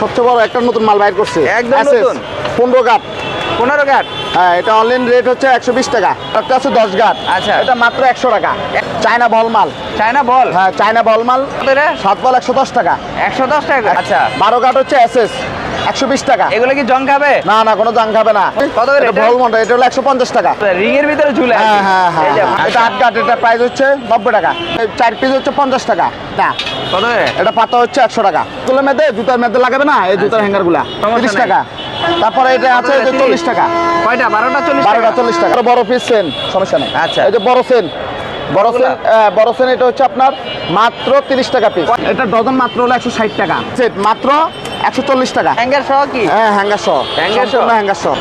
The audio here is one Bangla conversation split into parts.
সবচেয়ে বড় একটা নতুন মাল বাইর করছে। একদম নতুন। পনেরো গাট পনেরো গাট হ্যাঁ এটা অনলাইন রেট হচ্ছে একশো বিশ টাকা। একটা আছে দশ গাট আচ্ছা। এটা মাত্র একশো টাকা। চায়না বল মাল। China ball? হ্যাঁ চায়না বল মাল। সাত বল একশো দশ টাকা। একশো দশ টাকা। আচ্ছা। বারো গাট হচ্ছে এস এস একশো বিশ টাকা। এগুলো কি জং খাবে? না না কোনো দাম খাবে না। কত করে এটা হলো একশো পঞ্চাশ টাকা। রিং এর ভিতরে ঝুলে আছে। হ্যাঁ হ্যাঁ হ্যাঁ হ্যাঁ। এটা আট গাট এটা প্রাইস হচ্ছে নব্বই টাকা। চার পিস হচ্ছে পঞ্চাশ টাকা। না। কত এটা পাতা হচ্ছে একশো টাকা। তুলে মেদে জুতার মেদে লাগাবে না? এই জুতার হ্যাঙ্গারগুলা। আচ্ছা। তিরিশ টাকা। তারপরে এটা আছে? চল্লিশ টাকা। কয়টা? বারোটা চল্লিশ বারোটা চল্লিশ টাকা। বড় পিস সেন সমস্যা নেই। আচ্ছা। এই যে বড় সেন বড় সেন বড় সেন এটা হচ্ছে আপনার মাত্র তিরিশ টাকা পিস এটা ডজন মাত্র হলো একশো ষাট টাকা। মাত্র একশো চল্লিশ টাকা। হ্যাঙ্গার সহ কি? হ্যাঁ হ্যাঙ্গার সহ। হ্যাঙ্গার সহ? হ্যাঙ্গার সহ।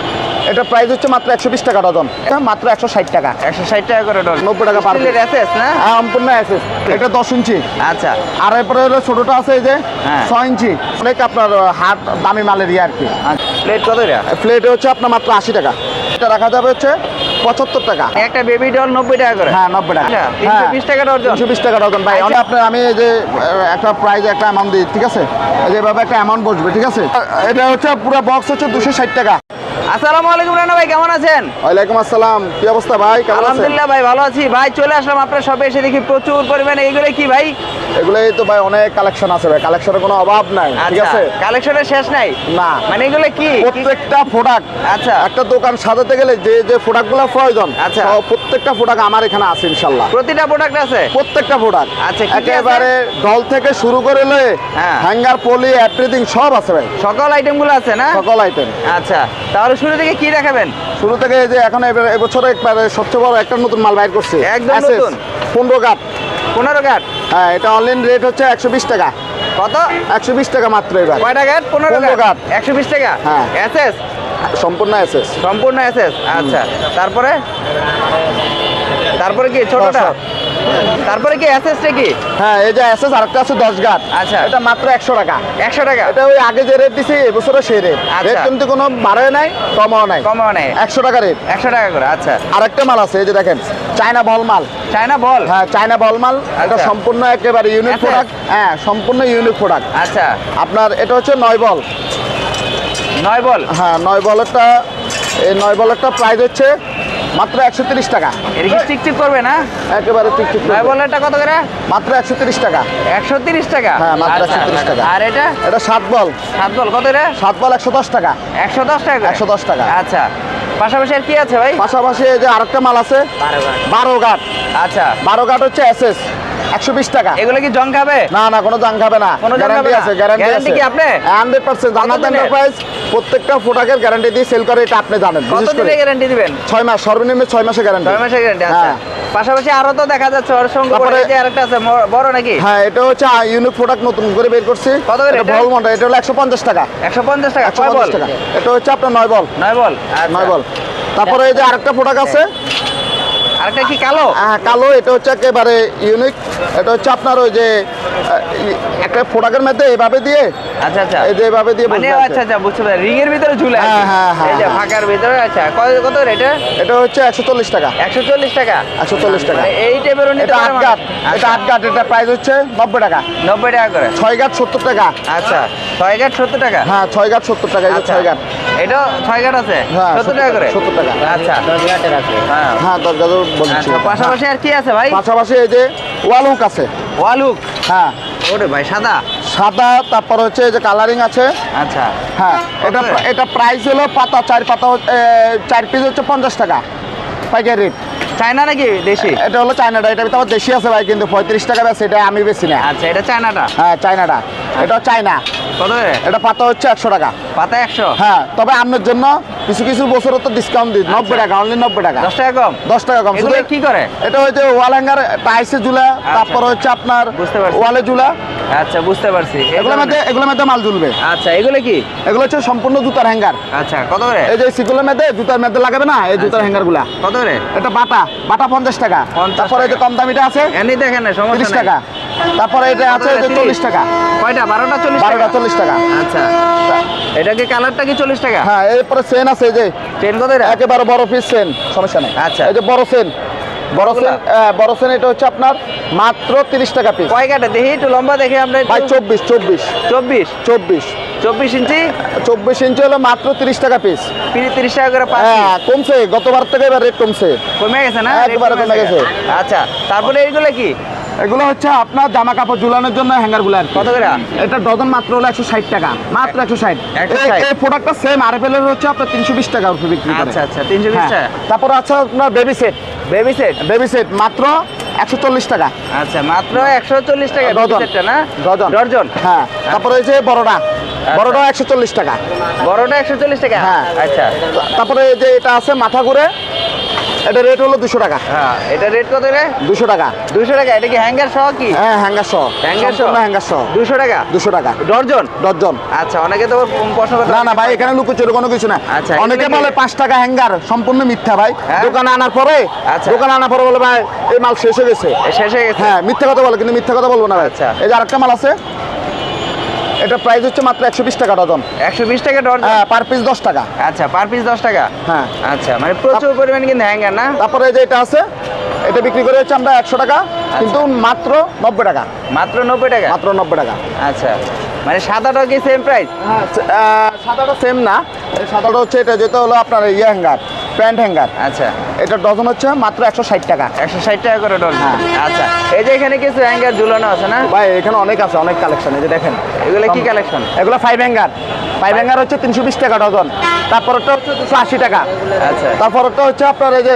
এটা প্রাইস হচ্ছে মাত্র একশো বিশ টাকা ডজন। এটা মাত্র একশো ষাট টাকা। একশো ষাট টাকা করে ডল 90 টাকা piece। অ্যাসেস না? হ্যাঁ, সম্পূর্ণ অ্যাসেস এটা দশ ইঞ্চি। আচ্ছা। আর এরপরে হলো ছোটটা আছে এই যে হ্যাঁ। ছয় ইঞ্চি। অনেক আপনার হাট দামি মালের ইয়ে আর কি। প্লেট কত রে প্লেটে হচ্ছে আপনার মাত্র আশি টাকা। এটা রাখা যাবে হচ্ছে পঁচাত্তর টাকা। একটা বেবি ডল নব্বই টাকা করে। হ্যাঁ নব্বই টাকা। আচ্ছা, 320 টাকা ডজন। তিনশো বিশ টাকা ডজন ভাই আচ্ছা। আপনার আমি এই যে একটা প্রাইজ একটা অ্যামাউন্ট দিই ঠিক আছে? এই যে এভাবে একটা অ্যামাউন্ট বসবে ঠিক আছে? এটা হচ্ছে পুরো বক্স হচ্ছে দুশো ষাট টাকা। আসসালামু আলাইকুম রানা ভাই কেমন আছেন? ওয়ালাইকুম আসসালাম। কি অবস্থা ভাই? কেমন আছেন? আলহামদুলিল্লাহ ভাই ভালো আছি। ভাই চলে আসলাম আপনার শপে এসে দেখি প্রচুর পরিমাণে। এইগুলো কি ভাই? এগুলোই তো ভাই অনেক কালেকশন আছে ভাই। কালেকশনের কোনো অভাব নাই ঠিক আচ্ছা আছে? কালেকশনের শেষ নাই? না। মানে এগুলো কি? প্রত্যেকটা প্রোডাক্ট আচ্ছা। একটা দোকান সাজাতে গেলে যে যে প্রোডাক্টগুলো প্রয়োজন আচ্ছা। প্রত্যেকটা প্রোডাক্ট আমার এখানে আছে ইনশাল্লাহ প্রতিটা প্রোডাক্ট আছে? প্রত্যেকটা প্রোডাক্ট আচ্ছা, একেবারে ডল থেকে শুরু করে লয়ে হ্যাঁ। হ্যাঙ্গার পলি এভরিথিং সব আছে ভাই। সকল আইটেমগুলো আছে না? সকল আইটেম আচ্ছা। তাহলে শুরু থেকে কি দেখাবেন? শুরু থেকে যে এখন এবছরে একবারে সবচেয়ে বড় একটা নতুন মাল বাইর করছে। একদম নতুন। পনেরো গাট পনেরো গাট হ্যাঁ এটা অনলাইন রেট হচ্ছে একশো বিশ টাকা। কত? একশো বিশ টাকা মাত্র এবার। কয়টা গাট পনেরো 15 গাট একশো বিশ টাকা? হ্যাঁ। এসএস সম্পূর্ণ এসএস সম্পূর্ণ এসএস আচ্ছা। তারপরে? তারপরে কি ছোটটা? তারপরে কি এসএসটা কি? হ্যাঁ এই যে এসএস আরেকটা আছে দশ গাট আচ্ছা। এটা মাত্র একশো টাকা। একশো টাকা? এটা ওই আগে যে রেট দিছি এবছরও সেই রেট আচ্ছা। রেট কিন্তু কোনো বাড়ায় নাই কমাও নাই। কমাও নেই। একশো টাকা রেট একশো টাকা করে আচ্ছা। আরেকটা মাল আছে এই যে দেখেন চায়না বল মাল। চায়না বল হ্যাঁ চায়না বল মাল। এটা আচ্ছা। সম্পূর্ণ একেবারে ইউনিক প্রোডাক্ট হ্যাঁ সম্পূর্ণ ইউনিক প্রোডাক্ট আচ্ছা। আপনার এটা হচ্ছে নয় বল। নয় বল? হ্যাঁ নয় বলেরটা এই নয় বলেরটা প্রাইস হচ্ছে মাত্র একশো তিরিশ টাকা। এটা কি টিকটিক করবে না? একেবারে ঠিক নয় এটা কত করে? মাত্র একশো তিরিশ টাকা। একশো তিরিশ টাকা? হ্যাঁ, মাত্র একশো তিরিশ টাকা। আর এটা? এটা সাত বল। সাত বল কত রে সাত বল একশো দশ টাকা। একশো দশ টাকা একশো দশ টাকা। আচ্ছা। পাশাপাশি আর কি আছে ভাই? পাশাপাশি যে আরেকটা মাল আছে বারো গাট আচ্ছা। বারো গাট হচ্ছে এসএস। একশো বিশ টাকা। এগুলো কি জং খাবে? না না কোনো দাম খাবে না। কোনো গ্যারান্টি আছে গ্যারান্টি আছে কি আপনি? হান্ড্রেড পার্সেন্ট জান্নাত দিনের? এন্টারপ্রাইজ প্রত্যেকটা প্রোডাক্টের গ্যারান্টি দিয়ে সেল করে এটা আপনি জানেন কত বিশেষ করে। দিনে গ্যারান্টি দিবেন? ছয় মাস সর্বনিম্ন ছয় মাসের গ্যারান্টি ছয় মাসের গ্যারান্টি আচ্ছা। হ্যাঁ। পাশাপাশি আরও তো দেখা যাচ্ছে ওর সঙ্গে যে আরেকটা আছে বড় নাকি? হ্যাঁ এটা হচ্ছে ইউনিক প্রোডাক্ট নতুন করে বের করছি। কত করে এটা? বল মন্ডা এটা হলো একশো পঞ্চাশ টাকা। একশো পঞ্চাশ টাকা একশো কয় বল এটা হচ্ছে আপনার নয় বল। নয় বল আচ্ছা। নয় বল। তারপরে এই যে আরেকটা প্রোডাক্ট আছে আরেকটা কি কালো? হ্যাঁ, কালো এটা হচ্ছে একেবারে ইউনিক এটা হচ্ছে আপনার ওই যে একটা প্রোডাক্টের মধ্যে এভাবে দিয়ে আচ্ছা আচ্ছা। এই যে এভাবে দিয়ে মানে। আচ্ছা আচ্ছা বুঝতে পারি রিং এর ভিতরে ঝুলে আছে। হ্যাঁ, হ্যাঁ, হ্যাঁ, এই যে হ্যাঁ। ফাঁকার ভিতরে আচ্ছা কত কত রে এটা এটা হচ্ছে একশো চল্লিশ টাকা। একশো চল্লিশ টাকা? একশো চল্লিশ টাকা। মানে এই টাইপের নিতে এটা পারে আট এটা আট গাট এটা প্রাইস হচ্ছে নব্বই টাকা। নব্বই টাকা করে? ছয় গাট সত্তর টাকা। আচ্ছা ছয় গাট সত্তর টাকা? হ্যাঁ ছয় গাট সত্তর টাকা এই যে আচ্ছা। ছয় গাট এটা ছয় গাট আছে? হ্যাঁ, সত্তর টাকা করে? সত্তর টাকা। আচ্ছা। হ্যাঁ। হ্যাঁ দশ গাজর বলছি। আচ্ছা পাশাপাশি আর কি আছে ভাই? পাশাপাশি এই যে ওয়াল হুক আছে। ওয়ালুক হ্যাঁ। ওরে ভাই সাদা? সাদা তারপর হচ্ছে যে কালারিং আছে। আচ্ছা। হ্যাঁ এটা এটা প্রাইস হলো পাতা চার পাতা চার পিস হচ্ছে পঞ্চাশ টাকা। পাইকারি রেট চায়না নাকি দেশি? এটা হলো চায়নাটা এটা আমার দেশি আছে ভাই কিন্তু পঁয়ত্রিশ টাকা বেশি এটা আমি বেশি না। আচ্ছা এটা চায়নাটা? হ্যাঁ চায়নাটা। এটা চায়না। কত? এটা পাতা হচ্ছে একশো টাকা। পাতা একশো? হ্যাঁ তবে আপনার জন্য কিছু কিছু বছর তো ডিসকাউন্ট দিই। নব্বই টাকা অনলি নব্বই টাকা। দশ টাকা কম? দশ টাকা কম। এগুলো শুধু কি করে? এটা হচ্ছে ওয়াল হ্যাঙ্গার টাইসে ঝুলা তারপর হচ্ছে আপনার বুঝতে পারছি। ওয়ালে ঝুলা আচ্ছা বুঝতে পারছি। এগুলোর মধ্যে এগুলোর মধ্যে মাল ঝুলবে। আচ্ছা এগুলো কি? এগুলো হচ্ছে সম্পূর্ণ জুতার হ্যাঙ্গার আচ্ছা কত করে? এই যে সিগুলোর মধ্যে জুতার মধ্যে লাগাবে না এই জুতার হ্যাঙ্গারগুলা কত করে? এটা বাটা বাটা পঞ্চাশ টাকা। 50 তারপরে এই যে কম দামিটা আছে এমনি দেখেন না সমস্যা। টাকা। তারপরে এটা আছে করে? যে 30? চল্লিশ টাকা। কয়টা? বারোটা চল্লিশ বারোটা চল্লিশ টাকা। আচ্ছা। এটা কি কালারটা কি চল্লিশ টাকা? হ্যাঁ এরপরে আছে এই যে। চেন এটা? একেবারে বড় পিস সমস্যা নেই। আচ্ছা। এই যে বড় সেন বড় সেন বড় সেন এটা হচ্ছে আপনার মাত্র তিরিশ টাকা পিস কয় কাটা? দেখি একটু লম্বা দেখে আমরা ভাই চব্বিশ চব্বিশ। চব্বিশ? চব্বিশ। চব্বিশ ইঞ্চি? চব্বিশ ইঞ্চি হলো মাত্র তিরিশ টাকা পিস তিরিশ টাকা করে হ্যাঁ কমছে। গতবার থেকে এবার রেট কমছে। কমে গেছে না? একবারে কমে গেছে। আচ্ছা তারপরে এইগুলো কি? এগুলো হচ্ছে আপনার জামা কাপড় ঝুলানোর জন্য হ্যাঙ্গারগুলো আর কত করে? এটা ডজন মাত্র হলো একশো ষাট টাকা। মাত্র একশো ষাট। এই প্রোডাক্টটা সেম আর এর হচ্ছে আপনার তিনশো বিশ টাকা উপরে বিক্রি আচ্ছা আচ্ছা তিনশো বিশ হ্যাঁ। টাকা? তারপর আছে আপনার baby set baby set baby set মাত্র একশো চল্লিশ টাকা। আচ্ছা মাত্র একশো চল্লিশ টাকা ডজন। না? ডজন। ডজন? হ্যাঁ তারপরে যে বড়টা। বড়টা একশো চল্লিশ টাকা। বড়টা একশো চল্লিশ টাকা? হ্যাঁ। আচ্ছা। তারপরে যে এটা আছে মাথা ঘুরে। এটা রেট হলো দুশো টাকা। হ্যাঁ এটা রেট কত রে? দুশো টাকা। দুশো টাকা এটা কি হ্যাঙ্গার সহ কি? হ্যাঁ হ্যাঙ্গার সহ। হ্যাঙ্গার সহ? সম্পূর্ণ হ্যাঙ্গার সহ। দুশো টাকা? দুশো টাকা। ডজন আচ্ছা অনেকে তো প্রশ্ন করতে না না ভাই এখানে লুকোচুরি কোনো কিছু না। আচ্ছা, অনেকে? বলে পাঁচ টাকা হ্যাঙ্গার সম্পূর্ণ মিথ্যা ভাই। হ্যাঁ? দোকানে আনার পরে আচ্ছা। দোকানে আনার পরে বলে ভাই এই মাল শেষ হয়ে গেছে। শেষ হয়ে গেছে? হ্যাঁ মিথ্যা কথা বলে কিন্তু মিথ্যা কথা বলব না ভাই। আচ্ছা। এই যে আরেকটা মাল আছে এটা প্রাইস হচ্ছে মাত্র একশো বিশ টাকা ডজন। একশো বিশ টাকা ডর্জন হ্যাঁ পার পিস দশ টাকা। আচ্ছা পার পিস দশ টাকা? হ্যাঁ। আচ্ছা মানে প্রচুর পরিমাণ কিন্তু হ্যাঙ্গার না? তারপরে এই যে এটা আছে এটা বিক্রি করে হচ্ছে আমরা একশো টাকা কিন্তু মাত্র নব্বই টাকা। মাত্র নব্বই টাকা? মাত্র নব্বই টাকা। আচ্ছা মানে সাদাটা কি সেম প্রাইস হ্যাঁ সাদাটা সেম না। সাদাটা হচ্ছে এটা যেটা হলো আপনার ইয়ে হ্যাঙ্গার প্যান্ট হ্যাঙ্গার। আচ্ছা। এটা ডজন হচ্ছে মাত্র একশো ষাট টাকা। একশো ষাট টাকা করে ডর্জন হ্যাঁ। আচ্ছা এই যে এখানে কিছু হ্যাঙ্গার ঝুলানো আছে না? ভাই এখানে অনেক আছে অনেক কালেকশন এই যে দেখেন। এগুলো কি কালেকশন এগুলো ফাইভ হ্যাঙ্গার ফাইভ হ্যাঙ্গার হচ্ছে তিনশো বিশ টাকা ডজন। তারপর তারপরটা হচ্ছে দুশো আশি টাকা। আচ্ছা। তারপর তারপরটা হচ্ছে আপনার এই যে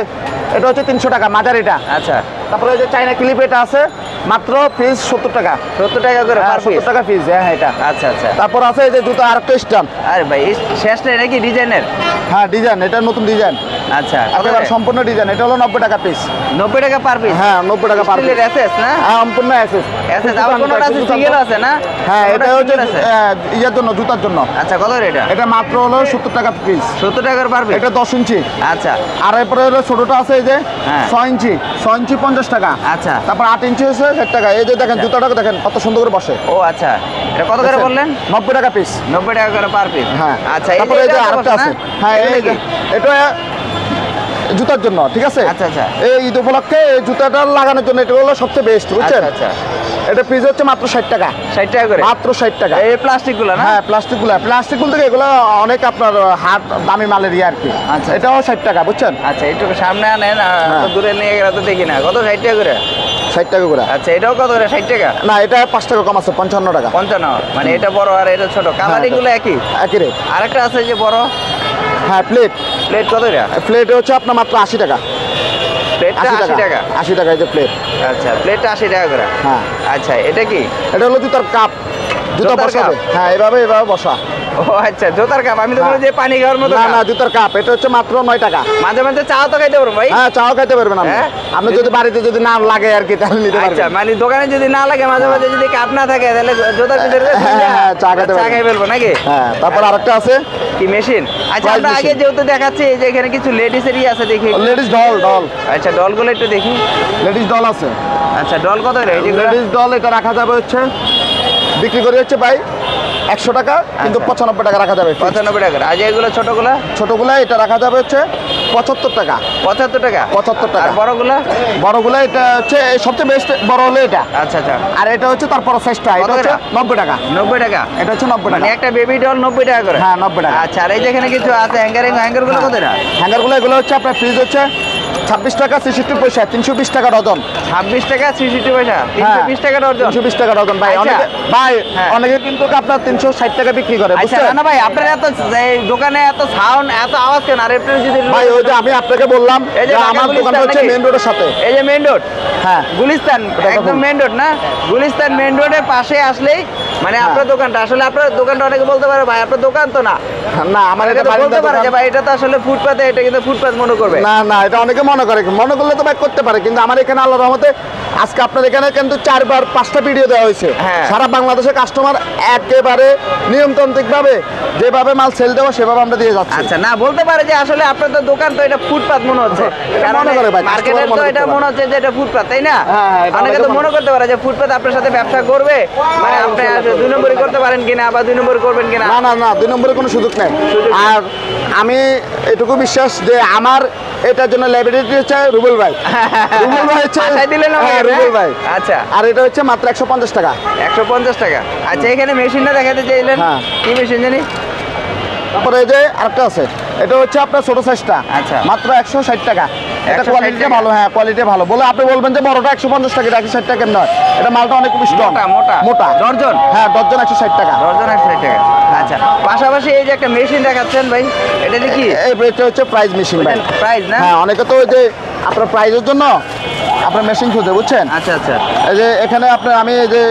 এটা হচ্ছে তিনশো টাকা মাঝারিটা। আচ্ছা। তারপরে এই যে চাইনা ক্লিপ এটা আছে মাত্র পিস সত্তর টাকা। সত্তর টাকা করে হ্যাঁ পিস সত্তর টাকা পিস হ্যাঁ হ্যাঁ, এটা। আচ্ছা আচ্ছা। তারপর আছে এই যে জুতো আরেকটা স্ট্যাম্প আরে ভাই শেষটা এটা কি ডিজাইনের? হ্যাঁ ডিজাইন এটা নতুন ডিজাইন। আচ্ছা একেবারে সম্পূর্ণ ডিজাইন এটা হলো নব্বই টাকা পিস নব্বই টাকা পার পিস হ্যাঁ নব্বই টাকা পার স্টিলের এসএস না? হ্যাঁ সম্পূর্ণ অ্যাসেস এসএস আবার কোনটা আছে সিঙ্গেল আছে না? হ্যাঁ এটা হচ্ছে single ইয়ের জন্য জুতার জন্য। আচ্ছা কত এটা? এটা মাত্র হলো সত্তর টাকা পিস সত্তর টাকার পার পিস এটা দশ ইঞ্চি। আচ্ছা। আর এরপরে হলো ছোটটা আছে এই যে হ্যাঁ। ছয় ইঞ্চি ছয় ইঞ্চি পঞ্চাশ টাকা। আচ্ছা। তারপর আট ইঞ্চি হচ্ছে ষাট টাকা। এই যে দেখেন জুতাটা দেখেন কত সুন্দর করে বসে। ও আচ্ছা। এটা কত করে বললেন? নব্বই টাকা পিস নব্বই টাকা করে পার পিস হ্যাঁ। আচ্ছা তারপরে এই যে আরেকটা আছে। হ্যাঁ এই যে এটা জুতার জন্য ঠিক আছে? আচ্ছা, আচ্ছা। এই ঈদ উপলক্ষে এই জুতাটা লাগানোর জন্য এটা হলো সবচেয়ে বেস্ট বুঝছেন? আচ্ছা, এটা পিস হচ্ছে মাত্র ষাট টাকা। ষাট টাকা করে? মাত্র ষাট টাকা। এই প্লাস্টিকগুলো না? হ্যাঁ প্লাস্টিকগুলা প্লাস্টিকগুলো থেকে এগুলো অনেক আপনার হাত দামি মালের ইয়ে আর কি। আচ্ছা। এটাও ষাট টাকা বুঝছেন? আচ্ছা একটু সামনে আনেন হ্যাঁ। দূরে নিয়ে গেলে তো দেখি না। কত ষাট টাকা করে? ষাট টাকা করে। আচ্ছা এটাও কত করে? ষাট টাকা? না এটা পাঁচ টাকা কম আছে পঞ্চান্ন টাকা। পঞ্চান্ন। মানে এটা বড় আর এটা ছোট। কালারিংগুলো একই? একই রেট আরেকটা আছে যে বড়? হ্যাঁ প্লেট প্লেট কত প্লেট হচ্ছে আপনার মাত্র আশি টাকা। প্লেটটা আশি আশি টাকা। টাকা। আশি টাকা এই যে প্লেট আচ্ছা প্লেটটা আশি টাকা করে। হ্যাঁ। আচ্ছা এটা কি? এটা হলো জুতার কাপ জুতা বসাবে। হ্যাঁ এভাবে এভাবে বসা। ও আচ্ছা জোতার কাপ। আমি তো হ্যাঁ। বলি যে পানি খাওয়ার মতো না জুতার কাপ। এটা হচ্ছে মাত্র নয় টাকা। মাঝে মাঝে চাও তো খাইতে পারব ভাই। হ্যাঁ চাও খাইতে পারবেন আপনি। হ্যাঁ? যদি বাড়িতে যদি না লাগে আর কি তাহলে নিতে আচ্ছা মানে দোকানে যদি না লাগে মাঝে মাঝে যদি কাপ না থাকে তাহলে জোতার ভিতরে হ্যাঁ, হ্যাঁ, চা খেতে চা খাই ফেলব নাকি? হ্যাঁ তারপর আরেকটা আছে। কি মেশিন? আচ্ছা আমরা আগে যেহেতু দেখাচ্ছি এই যে এখানে কিছু লেডিস এরই আছে দেখি। লেডিস ডল ডল আচ্ছা ডলগুলো একটু দেখি। লেডিস ডল আছে। আচ্ছা ডল কত রে লেডিস ডল এটা রাখা যাবে হচ্ছে বিক্রি করে হচ্ছে ভাই একশো টাকা কিন্তু আচ্ছা। পঁচানব্বই টাকা রাখা যাবে পঁচানব্বই টাকা। আর এগুলো ছোটগুলো? ছোটগুলা এটা রাখা যাবে হচ্ছে পঁচাত্তর টাকা। পঁচাত্তর টাকা? পঁচাত্তর টাকা। আর বড়গুলো? বড়গুলা এটা হচ্ছে সবচেয়ে বেস্ট বড় হলো এটা। আচ্ছা আচ্ছা। আর এটা হচ্ছে তারপর সাইজটা এটা হচ্ছে নব্বই টাকা। নব্বই টাকা? এটা হচ্ছে নব্বই মানে টাকা। একটা বেবি ডল নব্বই টাকা করে? হ্যাঁ, 90 টাকা। আচ্ছা আর এই যেখানে কিছু আছে হ্যাঙ্গারিং হ্যাঙ্গারগুলো কত টাকা হ্যাঙ্গারগুলো এগুলো হচ্ছে আপনার ফ্রিজ হচ্ছে ছাব্বিশ টাকা ছেষট্টি পয়সা তিনশো বিশ টাকা ডজন। ছাব্বিশ টাকা ছেষট্টি পয়সা তিনশো হ্যাঁ। বিশ টাকা ডর্জন তিনশো বিশ টাকা ডজন। ভাই আচ্ছা। অনেকে ভাই হ্যাঁ। অনেকে কিন্তু আপনার তিনশো ষাট টাকা বিক্রি করে আচ্ছা বুঝছেন? না ভাই আপনার এত দোকানে এত সাউন্ড এত আওয়াজ কেন? আর একটু যদি ভাই ওই যে আমি আপনাকে বললাম আমার দোকানটা হচ্ছে মেন রোডের সাথে। এই যে মেইন রোড হ্যাঁ। গুলিস্তান একদম? মেইন রোড না? গুলিস্তান মেইন রোডের পাশে আসলেই মানে হ্যাঁ। আপনার দোকানটা। আসলে আপনার দোকানটা অনেকে বলতে পারে ভাই আপনার দোকান তো না? না আমার এটা বলতে পারে যে ভাই এটা তো আসলে ফুটপাতে এটা কিন্তু ফুটপাত মনে করবে। না না এটা অনেকে মনে করে মনে করলে তো ভাই করতে পারে কিন্তু আমার এখানে আল্লাহ রহমতে আজকে আপনার এখানে কিন্তু চারবার পাঁচটা ভিডিও দেওয়া হয়েছে। হ্যাঁ। সারা বাংলাদেশের কাস্টমার একেবারে নিয়মতান্ত্রিক ভাবে যেভাবে মাল সেল দেওয়া সেভাবে আমরা দিয়ে যাচ্ছি। আচ্ছা না বলতে পারে যে আসলে আপনার তো দোকান তো এটা ফুটপাত মনে হচ্ছে। মনে করে ভাই, মার্কেটের তো এটা মনে হচ্ছে যে এটা ফুটপাত তাই না? হ্যাঁ, হ্যাঁ, অনেকে তো মনে মনে করতে পারে যে ফুটপাত আপনার সাথে ব্যবসা করবে মানে হ্যাঁ, আপনি দুই নম্বরই করতে পারেন কিনা বা দুই নম্বরই করবেন কিনা? না না না দুই নম্বরে কোনো সুযোগ নেই। আর আমি এটুকু বিশ্বাস যে আমার এটার জন্য লাইব্রেরিটি হচ্ছে রুবেল ভাই। রুবেল ভাই হচ্ছে দিলেন হ্যাঁ, রুবেল ভাই। আচ্ছা। আর এটা হচ্ছে মাত্র একশো পঞ্চাশ টাকা। একশো পঞ্চাশ টাকা। আচ্ছা এখানে মেশিনটা দেখাতে চাইলেন? হ্যাঁ। কি মেশিন জানি? তারপরে এই যে আরেকটা আছে। এটা হচ্ছে আপনার ছোট সাইজটা আচ্ছা। মাত্র একশো ষাট টাকা। এটা কোয়ালিটিটা ভালো হ্যাঁ কোয়ালিটি ভালো। বলে আপনি বলবেন যে বড়টা একশো পঞ্চাশ টাকা একশো ষাট টাকা নয় এটা মালটা অনেক স্ট্রং মোটা, মোটা। হ্যাঁ একশো ষাট টাকা। একশো ষাট টাকা। আচ্ছা পাশাপাশি এই যে একটা মেশিন দেখাচ্ছেন ভাই এটা কি? এটা হচ্ছে প্রাইস মেশিন ভাই। প্রাইস না? হ্যাঁ অনেকে তো ওই যে আপনার প্রাইজের জন্য আপনার মেশিন খুঁজে বুঝছেন? আচ্ছা আচ্ছা। এই যে এখানে আপনার আমি এই যে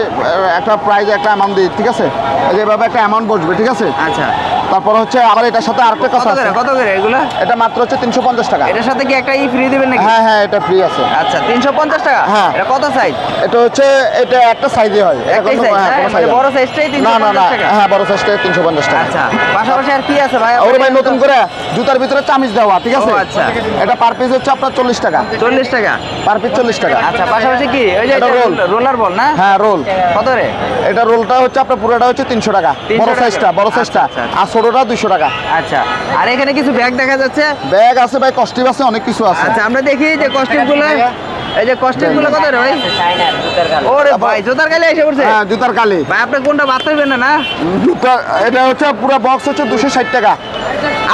একটা প্রাইজ একটা অ্যামাউন্ট দিই ঠিক আছে? এই যে এভাবে একটা অ্যামাউন্ট বসবে ঠিক আছে? আচ্ছা। তারপর হচ্ছে আবার এটার সাথে আরেকটা কত কথা আছে। কত করে এগুলো? এটা মাত্র হচ্ছে তিনশো পঞ্চাশ টাকা। এটার সাথে কি একটা ই ফ্রি দিবেন নাকি? হ্যাঁ হ্যাঁ এটা ফ্রি আছে। আচ্ছা তিনশো পঞ্চাশ টাকা? হ্যাঁ। এটা কত সাইজ এটা হচ্ছে এটা একটা সাইজে হয়। এটা একটাই কোনো- হ্যাঁ, হ্যাঁ? মানে বড়। সাইজটাই না না না 350 টাকা? হ্যাঁ বড় সাইজটা তিনশো পঞ্চাশ টাকা। আচ্ছা পাশাপাশি আর কি আছে ভাই? ওর ভাই নতুন করে জুতার ভিতরে চামিচ দেওয়া ঠিক আছে? আচ্ছা। এটা পার পিস হচ্ছে আপনার চল্লিশ টাকা। চল্লিশ টাকা? পার পিস চল্লিশ টাকা। আচ্ছা পাশাপাশি কি? ওই যে এটা রোলার বল না? হ্যাঁ রোল কত রে? এটা রোলটা হচ্ছে আপনার পুরোটা হচ্ছে তিনশো টাকা। 300 বড় সাইজটা বড় সাইজটা আচ্ছা, আচ্ছা। আর ছোটটা দুইশো টাকা। আচ্ছা আর এখানে কিছু ব্যাগ দেখা যাচ্ছে? ব্যাগ আছে ভাই কস্টিভ আছে অনেক কিছু আছে। আচ্ছা আমরা দেখি যে কস্টিউমগুলো। এই যে কস্টিউমগুলো কত ভাই? ওরে ভাই জোতার গালে এসে পড়ছে। হ্যাঁ জুতার কালি ভাই আপনি কোনটা বাদ পাইবেন না? না জুতা এটা হচ্ছে পুরো বক্স হচ্ছে দুশো ষাট টাকা।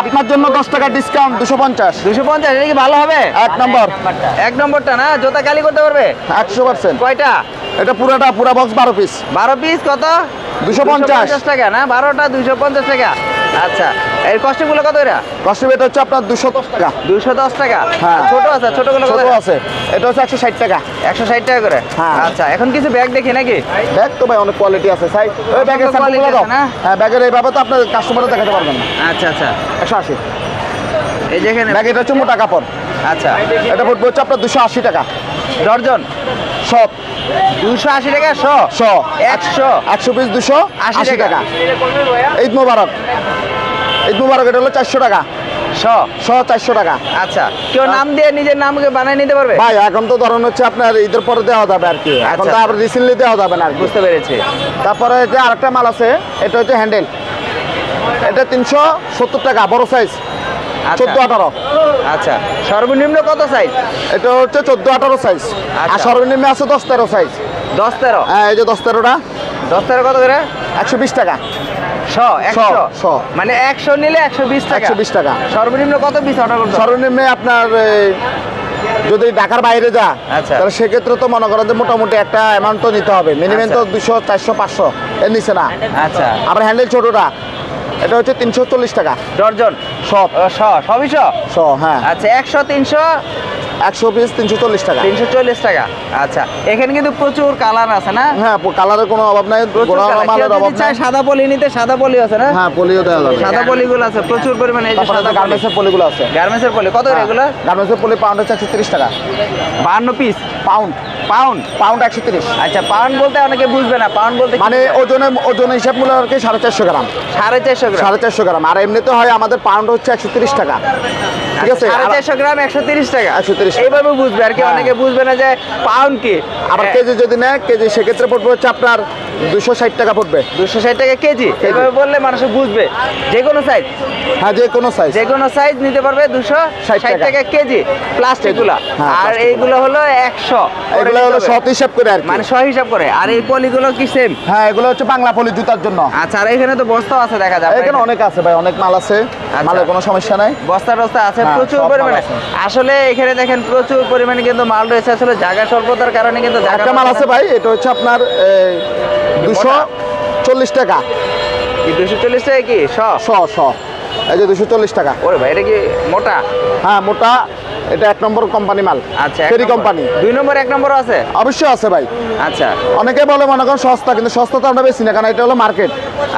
আপনার জন্য দশ টাকা ডিসকাউন্ট দুশো পঞ্চাশ। দুশো পঞ্চাশ এটা কি ভালো হবে? এক নম্বর। এক নম্বরটা। না? জোতা কালি করতে পারবে? একশো পার্সেন্ট। কয়টা? এটা পুরোটা পুরো বক্স বারো পিস বারো পিস কত? 250 টাকা না? বারোটা দুশো পঞ্চাশ টাকা। আচ্ছা এর কত এটা হচ্ছে আপনার দুশো দশ টাকা। দুশো দশ টাকা? হ্যাঁ। ছোট আছে ছোট আছে। এটা হচ্ছে একশো ষাট টাকা। একশো ষাট টাকা করে? হ্যাঁ। আচ্ছা এখন কিছু ব্যাগ দেখি নাকি? ব্যাগ তো ভাই অনেক কোয়ালিটি আছে। সাই ওই ব্যাগের স্যাম্পলগুলো দাও। হ্যাঁ ব্যাগের এইভাবে তো আপনার কাস্টমারে দেখাতে পারবেন না। আচ্ছা আচ্ছা। একশো আশি। এই যেখানে ব্যাগ এটা হচ্ছে মোটা কাপড়। আচ্ছা। এটা পড়বে হচ্ছে আপনার দুশো আশি টাকা। ডর্জন? সব। দুশো আশি টাকা শো? শ। একশো। একশো পিস দুশো আশি টাকা। ঈদ মুবারক। ঈদ মুবারক এটা হলো চারশো টাকা। শো? শ চারশো টাকা। আচ্ছা কেউ নাম দিয়ে নিজের নামকে বানিয়ে নিতে পারবে? ভাই এখন তো ধরুন হচ্ছে আপনার ঈদের পরে দেওয়া যাবে আর কি। এখন আচ্ছা। তো আবার রিসেন্টলি দেওয়া যাবে না বুঝতে পেরেছি। তারপরে যে আরেকটা মাল আছে এটা হচ্ছে হ্যান্ডেল এটা তিনশো সত্তর টাকা বড় সাইজ। চোদ্দ আঠারো। আচ্ছা সর্বনিম্ন কত সাইজ এটা হচ্ছে চোদ্দ আঠারো সাইজ আর আচ্ছা। সর্বনিম্ন আছে দশ তেরো সাইজ দশ তেরো? হ্যাঁ এই যে দশ তেরোটা। দশ তেরো কত করে? একশো বিশ টাকা। মানে একশো নিলে একশো বিশ টাকা? একশো বিশ টাকা। সর্বনিম্ন কত পিস অর্ডার করতে সর্বনিম্ন আপনার যদি ঢাকার বাইরে যা আচ্ছা। তাহলে সেক্ষেত্রে তো মনে করেন যে মোটামুটি একটা অ্যামাউন্ট তো নিতে হবে। মিনিমাম তো আচ্ছা। দুশো চারশো পাঁচশো। এর নিচে না। আচ্ছা। আবার হ্যান্ডেল ছোটোটা এটা হচ্ছে তিনশো চল্লিশ টাকা। ডর্জন সব। শ সবই শ শ হ্যাঁ। আচ্ছা একশো তিনশো? একশো পিস তিনশো চল্লিশ টাকা। তিনশো চল্লিশ টাকা। আচ্ছা এখানে কিন্তু প্রচুর কালার আছে না? হ্যাঁ কালারের কোনো অভাব নাই মালের অভাব সাদা পলি নিতে সাদা পলি আছে না? হ্যাঁ পলিও দেওয়া যাবে। সাদা পলিগুলো আছে প্রচুর পরিমাণে এই যে সাদা গার্মেন্টসের পলিগুলো আছে। গার্মেন্টসের পলি কত এগুলো গার্মেন্টসের পলি পাউন্ড হচ্ছে একশো তিরিশ টাকা। বাহান্ন পিস পাউন্ড পাউন্ড পাউন্ড একশো তিরিশ। আচ্ছা পাউন্ড বলতে অনেকে বুঝবে না। পাউন্ড বলতে মানে ওজনে ওজন হিসাব মূল্য আর কি সাড়ে চারশো গ্রাম। সাড়ে চারশো গ্রাম। সাড়ে চারশো গ্রাম। আর এমনিতে হয় আমাদের পাউন্ড হচ্ছে একশো তিরিশ টাকা। ঠিক আছে? সাড়ে চারশো গ্রাম একশো তিরিশ টাকা। 130 টাকা। এইভাবে বুঝবে। আর কি হ্যাঁ। অনেকে বুঝবে না যে পাউন্ড কি? আবার কেজি যদি নেয় কেজি সেক্ষেত্রে পড়বে হচ্ছে আপনার দুশো ষাট টাকা পড়বে। দুশো ষাট টাকা কেজি? এইভাবে বললে মানুষ বুঝবে। যে কোনো সাইজ হ্যাঁ যে কোনো সাইজ যে কোনো সাইজ নিতে পারবে দুশো ষাট টাকা। কেজি প্লাস্টিকগুলা হ্যাঁ, আর এইগুলো হলো একশো। এগুলো হলো সৎ হিসাব করে আর মানে সহ হিসাব করে। আর এই পলিগুলো কি সেম হ্যাঁ এগুলো হচ্ছে বাংলা পলি জুতার জন্য। আচ্ছা আর এখানে তো বস্তাও আছে দেখা যায় এখানে অনেক আছে ভাই অনেক মাল আছে। মালের কোনো সমস্যা নাই। বস্তা টস্তা আছে হ্যাঁ, প্রচুর পরিমাণে। আসলে এখানে দেখেন প্রচুর পরিমাণে কিন্তু মাল রয়েছে। আসলে জায়গা স্বল্পতার কারণে কিন্তু একটা মাল আছে ভাই এটা হচ্ছে আপনার দুশো চল্লিশ টাকা। দুশো চল্লিশ টাকা কি? শ? শ শ। এই যে দুশো চল্লিশ টাকা। ওরে ভাই এটা কি মোটা? হ্যাঁ মোটা। এটা এক নম্বর কোম্পানি মাল। আচ্ছা ফেরি কোম্পানি। দুই নম্বর এক নম্বর আছে? অবশ্যই আছে ভাই। আচ্ছা। অনেকে বলে মনে করেন সস্তা কিন্তু সস্তা তো আমরা বেশি না কারণ এটা হলো মার্কেট।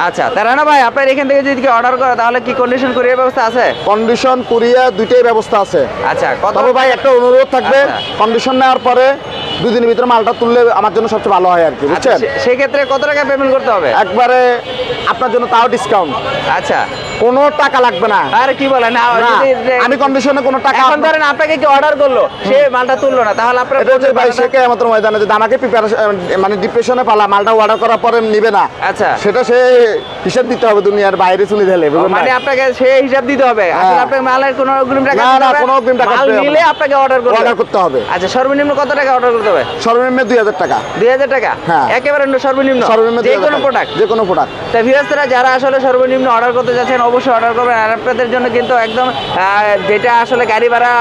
আচ্ছা তারা না ভাই আপনার এখান থেকে যদি অর্ডার করে তাহলে কি কন্ডিশন কুরিয়ার ব্যবস্থা আছে? কন্ডিশন কুরিয়া দুইটাই ব্যবস্থা আছে। আচ্ছা তবে ভাই একটা অনুরোধ থাকবে। আচ্ছা। কন্ডিশন নেওয়ার পরে দুদিনের ভিতরে মালটা তুললে আমার জন্য সবচেয়ে ভালো হয় আর কি আচ্ছা বুঝছেন? সেক্ষেত্রে কত টাকা পেমেন্ট করতে হবে? একবারে আপনার জন্য তাও ডিসকাউন্ট আচ্ছা। কোনো টাকা লাগবে না। আরে কি বলেন যে- আমি কন্ডিশনে কোনো টাকা এখন ধরেন আপনাকে কি অর্ডার করল সে মালটা তুললো না তাহলে আপনার ভাই সে কেমন ময়দানে যদি আমাকে প্রিপারেশন মানে ডিপ্রেশনে পালা মালটা অর্ডার করার পরে নিবে না আচ্ছা। সেটা সে হিসাব দিতে হবে দুনিয়ার বাইরে চলে গেলে মানে আপনাকে সে হিসাব দিতে হবে। আসলে হ্যাঁ। আপনাকে মালের কোনো অগ্রিম টাকা না, না, কোনো অগ্রিম টাকা মাল নিলে আপনাকে অর্ডার করতে অর্ডার করতে হবে। আচ্ছা সর্বনিম্ন কত টাকা অর্ডার করতে হবে? সর্বনিম্ন দুই হাজার টাকা। দুই হাজার টাকা? হ্যাঁ। একেবারে সর্বনিম্ন? সর্বনিম্ন যে কোনো প্রোডাক্ট যে কোনো প্রোডাক্ট তা ভিউয়ার্সরা যারা আসলে সর্বনিম্ন অর্ডার করতে যাচ্ছেন অবশ্যই অর্ডার করবেন। আর আপনাদের জন্য কিন্তু একদম যেটা আসলে গাড়ি ভাড়া,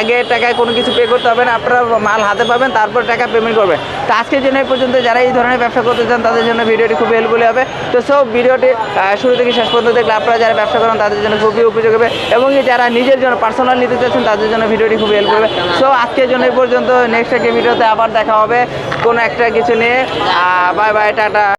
আগে টাকায় কোনো কিছু পে করতে হবে না, আপনারা মাল হাতে পাবেন, তারপর টাকা পেমেন্ট করবেন। তো আজকের জন্য এই পর্যন্ত, যারা এই ধরনের ব্যবসা করতে চান, তাদের জন্য ভিডিওটি খুব হেল্পফুল হবে। তো সব ভিডিওটি শুরু থেকে শেষ পর্যন্ত দেখলে আপনারা যারা ব্যবসা করেন, তাদের জন্য খুবই উপযোগ হবে। এবং যারা নিজের জন্য পার্সোনাল নিতে চাচ্ছেন, তাদের জন্য ভিডিওটি খুব হেল্প করবে সো আজকের জন্য এই পর্যন্ত নেক্সট একটা ভিডিওতে আবার দেখা হবে। কোনো একটা কিছু নিয়ে বাই বাই টাটা।